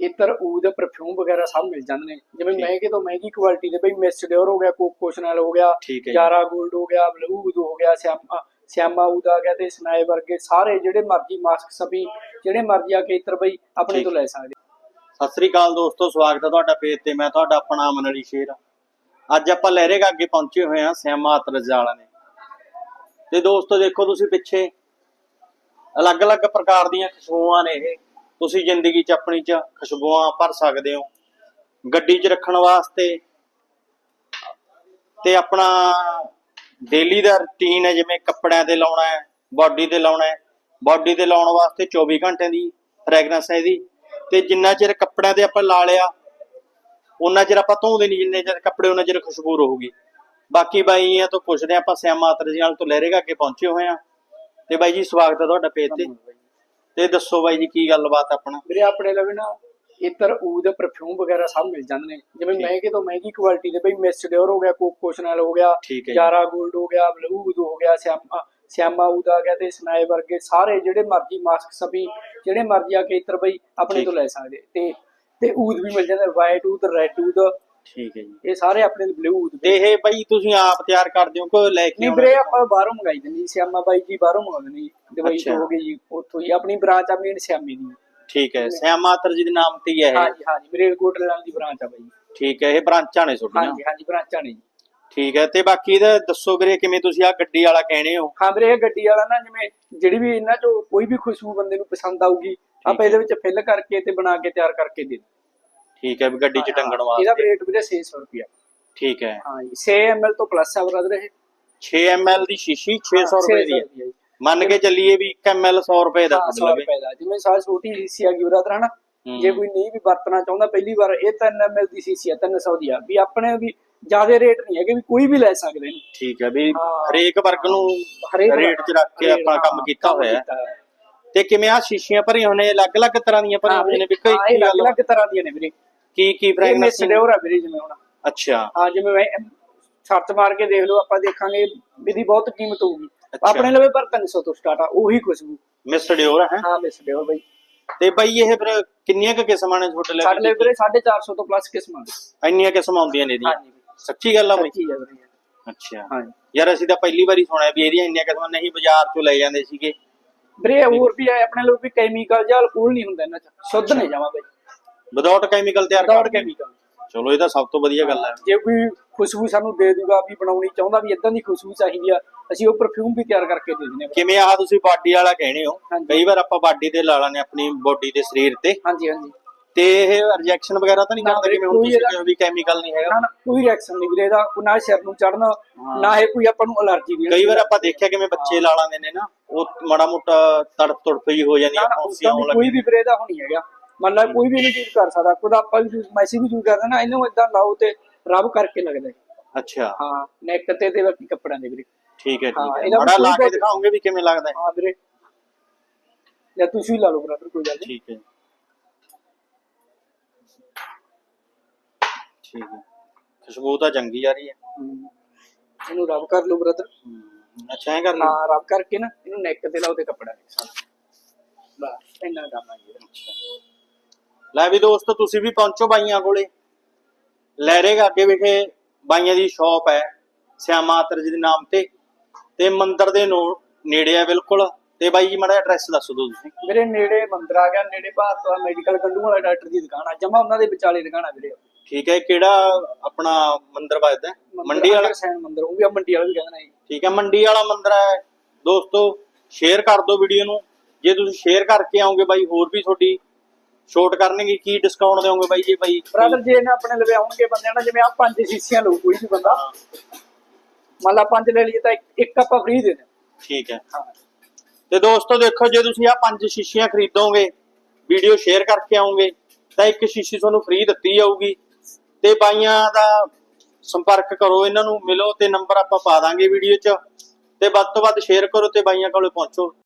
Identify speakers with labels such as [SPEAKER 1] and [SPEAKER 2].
[SPEAKER 1] ਇਤਰ ਊਦ perfume ਵਗੈਰਾ ਸਭ ਮਿਲ ਜਾਂਦੇ ਨੇ। ਜਿਵੇਂ। ਮਹਿੰਗੇ ਤੋਂ ਮਹਿੰਗੀ ਕੁਆਲਿਟੀ ਦੇ ਬਈ ਮਿਸ ਡਿਓਰ ਹੋ ਗਿਆ ਕੋਕੋ ਸ਼ਨੈਲ ਹੋ ਗਿਆ ਯਾਰਾ ਗੋਲਡ ਹੋ ਗਿਆ ਬਲੂ ਊਦ ਹੋ ਗਿਆ ਸਿਆਮਾ ਸਿਆਮਾ ਊਦ ਆ ਗਿਆ ਤੇ ਸਨਾਏ ਵਰਗੇ ਸਾਰੇ ਜਿਹੜੇ ਮਰਜ਼ੀ ਮਾਸਕ ਸਭੀ ਜਿਹੜੇ ਮਰਜ਼ੀ ਆ ਕੇ ਇਤਰ ਬਈ ਆਪਣੇ। ਤੋਂ ਲੈ ਸਕਦੇ।
[SPEAKER 2] ਸਤਿ ਸ੍ਰੀ ਅਕਾਲ ਦੋਸਤੋ ਸਵਾਗਤ ਹੈ ਤੁਹਾਡਾ ਪੇਜ ਤੇ। ਮੈਂ ਤੁਹਾਡਾ ਆਪਣਾ ਅਮਨ ਅਲੀ ਸ਼ੇਰ ਅੱਜ ਆਪਾਂ ਲਹਿਰੇਗਾ ਅੱਗੇ ਪਹੁੰਚੇ ਹੋਏ ਹਾਂ ਸਿਆਮਾ ਅਤਰਜ ਵਾਲਿਆਂ ਨੇ। ਤੇ ਦੋਸਤੋ ਦੇਖੋ ਤੁਸੀਂ ਪਿੱਛੇ ਅਲੱਗ-ਅਲੱਗ ਪ੍ਰਕਾਰ ਦੀਆਂ ਖੁਸ਼ਬੂਆਂ ਨੇ ਇਹ। ਤੁਸੀਂ ਜ਼ਿੰਦਗੀ 'ਚ ਆਪਣੀ 'ਚ ਖੁਸ਼ਬੂਆਂ ਭਰ ਸਕਦੇ ਹੋ। ਗੱਡੀ 'ਚ ਰੱਖਣ ਵਾਸਤੇ ਤੇ ਆਪਣਾ ਡੇਲੀ ਦਾ ਰੁਟੀਨ ਹੈ, ਜਿਵੇਂ ਕੱਪੜਿਆਂ ਤੇ ਲਾਉਣਾ ਹੈ ਬਾਡੀ ਤੇ ਲਾਉਣਾ ਹੈ। ਬਾਡੀ ਤੇ ਲਾਉਣ ਵਾਸਤੇ 24 ਘੰਟੇ ਦੀ ਫ੍ਰੈਗਰੈਂਸ ਹੈ ਇਹਦੀ। ਤੇ ਜਿੰਨਾ ਚਿਰ ਕੱਪੜਿਆਂ ਤੇ ਆਪਾਂ ਲਾ ਲਿਆ ਉਹਨਾਂ ਚਿਰ ਆਪਾਂ ਧੋਂਦੇ ਨਹੀਂ ਜਿੰਨੇ ਚਿਰ ਕੱਪੜੇ ਉਹਨਾਂ ਚਿਰ ਖੁਸ਼ਬੂ ਰਹੂਗੀ। ਬਾਕੀ ਬਾਈਆਂ ਤੋਂ ਪੁੱਛਦੇ ਹਾਂ, ਆਪਾਂ ਸਿਆਮਾ ਅਤਰਜੀ ਨਾਲ ਤੋਂ ਲਹਿਰੇਗਾ ਅੱਗੇ ਪਹੁੰਚੇ ਹੋਏ ਆ ਤੇ ਬਾਈ ਜੀ, ਸਵਾਗਤ ਹੈ ਤੁਹਾਡਾ ਪੇਜ ਤੇ। ਤੇ ਦੱਸੋ ਬਾਈ ਜੀ ਕੀ ਗੱਲਬਾਤ ਆਪਣਾ
[SPEAKER 1] ਵੀਰੇ ਆਪਣੇ ਲਵੇ ਨਾ ਇਤਰ ਊਦ ਪਰਫਿਊਮ ਵਗੈਰਾ ਸਭ ਮਿਲ ਜਾਂਦੇ ਨੇ ਜਿਵੇਂ। ਮਹਿੰਗੇ ਤੋਂ ਮਹਿੰਗੀ ਕੁਆਲਿਟੀ ਦੇ ਬਈ ਮਿਸ ਡਿਓਰ ਹੋ ਗਿਆ ਕੋਕੋ ਸ਼ਨੈਲ ਹੋ ਗਿਆ
[SPEAKER 2] ਠੀਕ ਹੈ ਜੀ।
[SPEAKER 1] ਯਾਰਾ ਗੋਲਡ ਹੋ ਗਿਆ ਬਲੂ ਊਦ ਹੋ ਗਿਆ ਸਿਆਮਾ ਸਿਆਮਾ ਊਦ ਆ ਗਿਆ ਤੇ ਸਨਾਏ ਵਰਗੇ ਸਾਰੇ ਜਿਹੜੇ ਮਰਜ਼ੀ ਮਾਸਕ ਸਭੀ ਜਿਹੜੇ ਮਰਜ਼ੀ ਆ ਕੇ ਇਤਰ ਬਈ ਆਪਣੇ
[SPEAKER 2] ਠੀਕ।
[SPEAKER 1] ਤੋਂ ਲੈ ਸਕਦੇ ਤੇ ਤੇ ਊਦ ਵੀ ਮਿਲ ਜਾਂਦੇ ਵਾਈਟ ਊਦ ਰੈੱਡ ਊਦ
[SPEAKER 2] ਠੀਕ ਹੈ ਜੀ।
[SPEAKER 1] ਇਹ ਸਾਰੇ ਆਪਣੇ ਬਲੂ
[SPEAKER 2] ਤੇ ਇਹ ਬਾਈ ਤੁਸੀਂ ਆਪ ਤਿਆਰ ਕਰਦੇ ਹੋ ਕਿ ਲੈ ਕੇ
[SPEAKER 1] ਨਹੀਂ? ਵੀਰੇ ਆਪਾਂ ਬਾਹਰੋਂ ਮੰਗਾਈ ਦਿੰਦੀ ਸਿਆਮਾ ਬਾਈ ਜੀ ਬਾਹਰੋਂ ਮੰਗਾਉਂਦੇ ਨੇ ਜੀ। ਤੋਂ ਹੋ ਗਈ ਜੀ ਉੱਥੋਂ ਹੀ ਆਪਣੀ ਬ੍ਰਾਂਚ ਆ ਮੇਨ ਸਿਆਮੀ ਦੀ।
[SPEAKER 2] ਠੀਕ ਹੈ ਸਿਆਮਾ ਅਤਰਜੀ ਦੇ ਨਾਮ ਤੇ ਹੀ ਹੈ
[SPEAKER 1] ਹਾਂਜੀ ਹਾਂਜੀ ਮੇਰੇ ਕੋਟਲ ਦੀ ਬ੍ਰਾਂਚ ਆ ਬਾਈ
[SPEAKER 2] ਠੀਕ ਹੈ ਇਹ ਬ੍ਰਾਂਚਾਂ ਨੇ ਤੁਹਾਡੀਆਂ।
[SPEAKER 1] ਹਾਂਜੀ ਹਾਂਜੀ ਬ੍ਰਾਂਚਾਂ ਨੇ ਜੀ।
[SPEAKER 2] ਠੀਕ ਹੈ ਤੇ ਬਾਕੀ ਇਹਦਾ ਦੱਸੋ ਵੀਰੇ ਕਿਵੇਂ ਤੁਸੀਂ ਆ ਗੱਡੀ ਵਾਲਾ ਕਹਿਣੇ ਹੋ?
[SPEAKER 1] ਹਾਂ ਵੀਰੇ ਇਹ ਗੱਡੀ ਵਾਲਾ ਨਾ ਜਿਵੇਂ ਜਿਹੜੀ ਵੀ ਇਹਨਾਂ ਚੋਂ ਕੋਈ ਵੀ ਖੁਸ਼ਬੂ ਬੰਦੇ ਨੂੰ ਪਸੰਦ ਆਊਗੀ ਆਪਾਂ। ਇਹਦੇ ਵਿੱਚ ਫਿਲ ਕਰਕੇ ਤੇ ਬਣਾ ਕੇ ਤਿਆਰ ਕਰਕੇ ਦੇ
[SPEAKER 2] ਠੀਕ ਹੈ ਵੀ ਗੱਡੀ 'ਚ ਟੰਗਣ
[SPEAKER 1] ਇਹਦਾ
[SPEAKER 2] ਵਾਸਤੇ।
[SPEAKER 1] ਰੇਟ ਵੀਰੇ 600 ਰੁਪਿਆ
[SPEAKER 2] ਠੀਕ ਹੈ।
[SPEAKER 1] ਹਾਂ ਜੀ 6 ml ਤੋਂ ਪਲੱਸ ਆ ਬਰਦਰ ਇਹ।
[SPEAKER 2] 6 ml ਦੀ ਸ਼ੀਸ਼ੀ 600 ਰੁਪਏ ਦੀ ਹੈ। ਮੰਨ ਕੇ ਚੱਲੀਏ ਵੀ 1 ml 100 ਰੁਪਏ ਦਾ
[SPEAKER 1] ਹਾਂ,
[SPEAKER 2] ਤੁਹਾਡੇ
[SPEAKER 1] 100
[SPEAKER 2] ਲਵੇ
[SPEAKER 1] ਰੁਪਏ ਦਾ। ਜਿਵੇਂ ਸਾਰੀ ਛੋਟੀ ਸੀਸੀ ਆ ਗਈ ਬਰਦਰ ਹਨਾ
[SPEAKER 2] ਹੂੰ।
[SPEAKER 1] ਜੇ ਕੋਈ ਨਹੀਂ ਵੀ ਵਰਤਣਾ ਚਾਹੁੰਦਾ ਪਹਿਲੀ ਵਾਰ ਇਹ 3 ml ਦੀ ਸੀਸੀ ਆ 300 ਦੀ ਆ। ਵੀ ਆਪਣੇ ਵੀ ਜ਼ਿਆਦਾ ਰੇਟ ਨਹੀਂ ਹੈਗੇ ਵੀ ਕੋਈ ਵੀ ਲੈ ਸਕਦੇ ਨੇ।
[SPEAKER 2] ਠੀਕ ਹੈ ਵੀ
[SPEAKER 1] ਹਾਂ।
[SPEAKER 2] ਹਰੇਕ ਵਰਗ ਨੂੰ
[SPEAKER 1] ਹਰੇਕ
[SPEAKER 2] ਰੇਟ 'ਚ ਰੱਖ ਕੇ
[SPEAKER 1] ਰੇਟ,
[SPEAKER 2] ਆਪਾਂ ਕੰਮ
[SPEAKER 1] ਹਾਂ,
[SPEAKER 2] ਕੀਤਾ ਹੋਇਆ। ਹੈ।
[SPEAKER 1] ਕੀਤਾ ਹੋਇਆ। ਹੈ।
[SPEAKER 2] ਤੇ ਕਿਵੇਂ ਆ ਸ਼ੀਸ਼ੀਆਂ ਭਰੀਆਂ ਹੋਣੇ ਅਲੱਗ-ਅਲੱਗ ਤਰ੍ਹਾਂ ਦੀਆਂ ਭਰੀਆਂ ਹੋਈਆਂ ਨੇ ਵੀ
[SPEAKER 1] ਹਾਂ, ਇਹ
[SPEAKER 2] ਕੋਈ
[SPEAKER 1] ਅਲੱਗ ਅਲੱਗ ਤਰ੍ਹਾਂ ਦੀਆਂ ਨੇ ਵੀਰੇ।
[SPEAKER 2] ਕੀ ਕੀ
[SPEAKER 1] ਇਹ
[SPEAKER 2] ਫ੍ਰੈਗਰੈਂਸ
[SPEAKER 1] ਮਿਸ ਡਿਓਰ ਆ ਵੀਰੇ ਜਿਵੇਂ ਹੁਣ।
[SPEAKER 2] ਅੱਛਾ।
[SPEAKER 1] ਹਾਂ ਜਿਵੇਂ ਮੈਂ ਸਰਚ ਮਾਰ ਕੇ ਦੇਖ ਲਓ ਆਪਾਂ ਦੇਖਾਂਗੇ ਇਹਦੀ ਬਹੁਤ ਕੀਮਤ ਹੋਊਗੀ।
[SPEAKER 2] ਅੱਛਾ।
[SPEAKER 1] ਆਪਣੇ ਲਵੇ ਪਰ 300 ਤੋਂ ਸਟਾਰਟ ਆ ਉਹੀ ਖੁਸ਼ਬੂ
[SPEAKER 2] ਮਿਸਟਰ ਡਿਓਰ ਹੈ?
[SPEAKER 1] ਹਾਂ ਮਿਸ ਡਿਓਰ ਬਈ।
[SPEAKER 2] ਤੇ ਬਾਈ ਇਹ ਫਿਰ ਕਿੰਨੀਆਂ ਕੁ ਕਿਸਮਾਂ ਨੇ ਤੁਹਾਡੇ
[SPEAKER 1] ਸਾਡੇ ਲਈ
[SPEAKER 2] ਲਈ
[SPEAKER 1] ਵੀਰੇ 450 ਤੋਂ ਪਲੱਸ ਕਿਸਮਾਂ ਦੇ
[SPEAKER 2] ਇੰਨੀਆਂ ਕਿਸਮਾਂ ਆਉਂਦੀਆਂ ਨੇ ਇਹਦੀਆਂ।
[SPEAKER 1] ਹਾਂਜੀ।
[SPEAKER 2] ਸੱਚੀ ਗੱਲ ਆ ਬਾਈ?
[SPEAKER 1] ਸੱਚੀ ਹੈ ਵੀਰੇ।
[SPEAKER 2] ਅੱਛਾ।
[SPEAKER 1] ਹਾਂਜੀ।
[SPEAKER 2] ਯਾਰ ਅਸੀਂ ਤਾਂ ਪਹਿਲੀ ਵਾਰੀ ਸੁਣਿਆ ਵੀ ਇਹਦੀਆਂ ਇੰਨੀਆਂ ਕਿਸਮਾਂ ਨਹੀਂ ਬਾਜ਼ਾਰ ਚੋਂ ਲੈ ਜਾਂਦੇ ਸੀਗੇ।
[SPEAKER 1] ਵੀਰੇ ਹੋਰ ਵੀ ਹੈ ਆਪਣੇ ਲਈ ਵੀ ਕੈਮੀਕਲ ਜਾਂ ਅਲਕੋਹਲ ਨਹੀਂ ਹੁੰਦਾ ਇਹਨਾਂ ਚ। ਸ਼ੁੱਧ ਨਹੀਂ ਜਾਵਾਂ ਬਈ।
[SPEAKER 2] ਵਿਦਆਊਟ ਕੈਮੀਕਲ ਤਿਆਰ ਨੇ।
[SPEAKER 1] ਕੈਮੀਕਲ
[SPEAKER 2] ਚਲੋ ਇਹ ਤਾਂ ਸਭ ਤੋਂ ਵਧੀਆ ਗੱਲ ਹੈ।
[SPEAKER 1] ਜੇ ਕੋਈ ਖੁਸ਼ਬੂ ਸਾਨੂੰ ਦੇ ਦੂਗਾ ਵੀ ਬਣਾਉਣੀ ਚਾਹੁੰਦਾ ਵੀ ਇਦਾਂ ਦੀ ਖੁਸ਼ਬੂ ਚਾਹੀਦੀ ਆ ਅਸੀਂ ਉਹ ਪਰਫਿਊਮ ਵੀ ਤਿਆਰ ਕਰਕੇ ਦੇ ਦਿੰਦੇ ਹਾਂ।
[SPEAKER 2] ਕਿਵੇਂ ਆਹ ਤੁਸੀਂ ਬਾਡੀ ਵਾਲਾ ਕਹਿਣੇ ਹੋ। ਕਈ ਵਾਰ ਆਪਾਂ ਬਾਡੀ ਤੇ ਲਾ ਲਾਂਗੇ ਆਪਣੀ ਬੋਡੀ ਤੇ ਸਰੀਰ ਤੇ।
[SPEAKER 1] ਹਾਂਜੀ ਹਾਂਜੀ।
[SPEAKER 2] ਤੇ ਇਹ ਰਿਜੈਕਸ਼ਨ ਵਗੈਰਾ ਤਾਂ ਨਹੀਂ ਕਰਦਾ ਜਿਵੇਂ ਹੁਣ ਤੁਸੀਂ ਕਿਹਾ ਵੀ ਕੈਮੀਕਲ ਨਹੀਂ ਹੈਗਾ?
[SPEAKER 1] ਨਾ ਕੋਈ ਰਿਐਕਸ਼ਨ ਨਹੀਂ ਵੀਰੇ ਇਹਦਾ ਕੋਈ ਨਾ ਸਿਰ ਨੂੰ ਚੜਨਾ ਨਾ ਇਹ ਕੋਈ ਆਪਾਂ ਨੂੰ ਅਲਰਜੀ ਦੀ
[SPEAKER 2] ਕਈ ਵਾਰ ਆਪਾਂ ਦੇਖਿਆ ਕਿਵੇਂ ਬੱਚੇ ਲਾ ਲਾਂਦੇ ਨੇ ਨਾ ਉਹ ਮਾੜਾ ਮੋਟਾ ਤੜਪ ਤੁੜਪ ਜੀ ਹੋ ਜਾਂਦੀ ਆ
[SPEAKER 1] ਕੋਈ ਵੀ ਵੀਰੇ ਦਾ ਹੋਣੀ ਹੈਗਾ। ਮੰਨ ਲਾ ਕੋਈ ਵੀ ਇਹਨੂੰ ਯੂਜ਼ ਕਰ ਸਕਦਾ ਖੁਦ ਆਪਾਂ ਵੀ ਮੈਸੀ ਵੀ ਯੂਜ਼ ਕਰਦੇ ਨਾ ਇਹਨੂੰ ਇਦਾਂ ਲਾਓ ਤੇ ਰਬ ਕਰਕੇ ਲੱਗਦਾ ਹੈ।
[SPEAKER 2] ਅੱਛਾ।
[SPEAKER 1] ਹਾਂ ਨੈਕ ਤੇ ਤੇ ਬਾਕੀ ਕੱਪੜਿਆਂ ਦੇ ਵੀਰੇ।
[SPEAKER 2] ਠੀਕ ਹੈ
[SPEAKER 1] ਹਾਂ,
[SPEAKER 2] ਠੀਕ ਹੈ।
[SPEAKER 1] ਇਹਦਾ ਵੀ
[SPEAKER 2] ਲਾ ਕੇ ਦਿਖਾਓਗੇ ਵੀ ਕਿਵੇਂ ਲੱਗਦਾ ਹੈ।
[SPEAKER 1] ਹਾਂ ਵੀਰੇ। ਜਾਂ ਤੁਸੀਂ ਲਾ ਲਓ ਬਰਾਬਰ ਕੋਈ ਗੱਲ ਨਹੀਂ।
[SPEAKER 2] ਠੀਕ ਹੈ। ਠੀਕ ਹੈ। ਖੁਸ਼ਬੂ ਤਾਂ ਚੰਗੀ ਆ ਰਹੀ ਹੈ।
[SPEAKER 1] ਹਮ। ਇਹਨੂੰ ਰਬ ਕਰ ਲਓ ਬ੍ਰਦਰ
[SPEAKER 2] ਹਮ, ਅੱਛਾ ਐ ਕਰ ਲਈ
[SPEAKER 1] ਹਾਂ ਰਬ ਕਰਕੇ ਨਾ ਇਹਨੂੰ ਨੈਕ ਤੇ ਲਾਓ ਤੇ ਕੱਪੜਾ ਬਸ ਇੰਨਾ ਕੰਮ ਜੀ। ਇਹਦਾ।
[SPEAKER 2] ਲੈ ਵੀ ਦੋਸਤੋ ਤੁਸੀਂ ਵੀ ਪਹੁੰਚੋ ਬਾਈਆਂ ਕੋਲੇ। ਲਹਿਰੇਗਾ ਅੱਗੇ ਵਿਖੇ ਬਾਈਆਂ ਦੀ ਸ਼ਾਪ ਹੈ ਸਿਆਮਾ ਅਤਰਜ ਦੇ ਨਾਮ ਤੇ। ਤੇ ਮੰਦਿਰ ਦੇ ਨੇੜੇ ਆ ਬਿਲਕੁਲ। ਤੇ ਬਾਈ ਜੀ ਮਾੜਾ ਐਡਰੈਸ ਦੱਸ ਦਿਓ ਤੁਸੀਂ।
[SPEAKER 1] ਮੇਰੇ ਨੇੜੇ ਮੰਦਰ ਆ ਗਿਆ ਨੇੜੇ ਭਾਰਤ ਮੈਡੀਕਲ ਕੰਡੂ ਵਾਲਾ ਡਾਕਟਰ ਦੀ ਦੁਕਾਨ ਆ। ਜਮਾ ਉਹਨਾਂ ਦੇ ਵਿਚਾਲੇ ਦੁਕਾਨ ਆ ਵੀਰੇ।
[SPEAKER 2] ਠੀਕ ਹੈ ਕਿਹੜਾ ਆਪਣਾ ਮੰਦਿਰ ਵੱਜਦਾ? ਮੰਡੀ ਵਾਲਾ?
[SPEAKER 1] ਸੈਨ ਮੰਦਰ ਉਹ ਵੀ ਆ ਮੰਡੀ ਵਾਲਾ ਵੀ ਕਹਿੰਦਾ ਨੇ
[SPEAKER 2] ਠੀਕ ਹੈ ਮੰਡੀ ਵਾਲਾ ਮੰਦਿਰ ਹੈ। ਦੋਸਤੋ ਸ਼ੇਅਰ ਕਰ ਦਿਓ ਵੀਡੀਓ ਨੂੰ। ਜੇ ਤੁਸੀਂ ਸ਼ੇਅਰ ਕਰਕੇ ਆਓਗੇ ਬਾਈ ਹੋਰ ਵੀ ਤੁਹਾਡੀ ਛੋਟ ਕਰਨਗੇ ਕੀ ਡਿਸਕਾਊਂਟ ਦੇਵੋਗੇ ਬਾਈ ਜੀ ਬਾਈ
[SPEAKER 1] ਬ੍ਰਦਰ ਜੇ ਨਾ ਆਪਣੇ ਲਵੇ ਆਉਣਗੇ ਬੰਦੇ ਨਾ ਜਿਵੇਂ ਆ ਪੰਜ ਸੀਸੀਆਂ ਲਊ ਕੋਈ ਵੀ ਬੰਦਾ। ਮੰਨ ਲਾ ਪੰਜ ਲੈ ਲਈਏ ਤਾਂ ਇੱਕ- ਆਪਾਂ ਫ੍ਰੀ ਦੇ ਦੇ
[SPEAKER 2] ਠੀਕ
[SPEAKER 1] ਹੈ।
[SPEAKER 2] ਤੇ ਦੋਸਤੋ ਦੇਖੋ ਜੇ ਤੁਸੀਂ ਆ ਪੰਜ ਸ਼ੀਸ਼ੀਆਂ ਖਰੀਦੋਗੇ ਵੀਡੀਓ ਸ਼ੇਅਰ ਕਰਕੇ ਆਓਗੇ ਤਾਂ ਇੱਕ ਸ਼ੀਸ਼ੀ ਤੁਹਾਨੂੰ ਫ੍ਰੀ ਦਿੱਤੀ ਜਾਊਗੀ। ਤੇ ਬਾਈਆਂ ਦਾ ਸੰਪਰਕ ਕਰੋ ਇਹਨਾਂ ਨੂੰ ਮਿਲੋ ਤੇ ਨੰਬਰ ਆਪਾਂ ਪਾ ਦਾਂਗੇ ਵੀਡੀਓ 'ਚ। ਤੇ ਵੱਧ ਤੋਂ ਵੱਧ ਸ਼ੇਅਰ ਕਰੋ ਤੇ ਬਾਈਆਂ ਕੋਲੇ ਪਹੁੰਚੋ।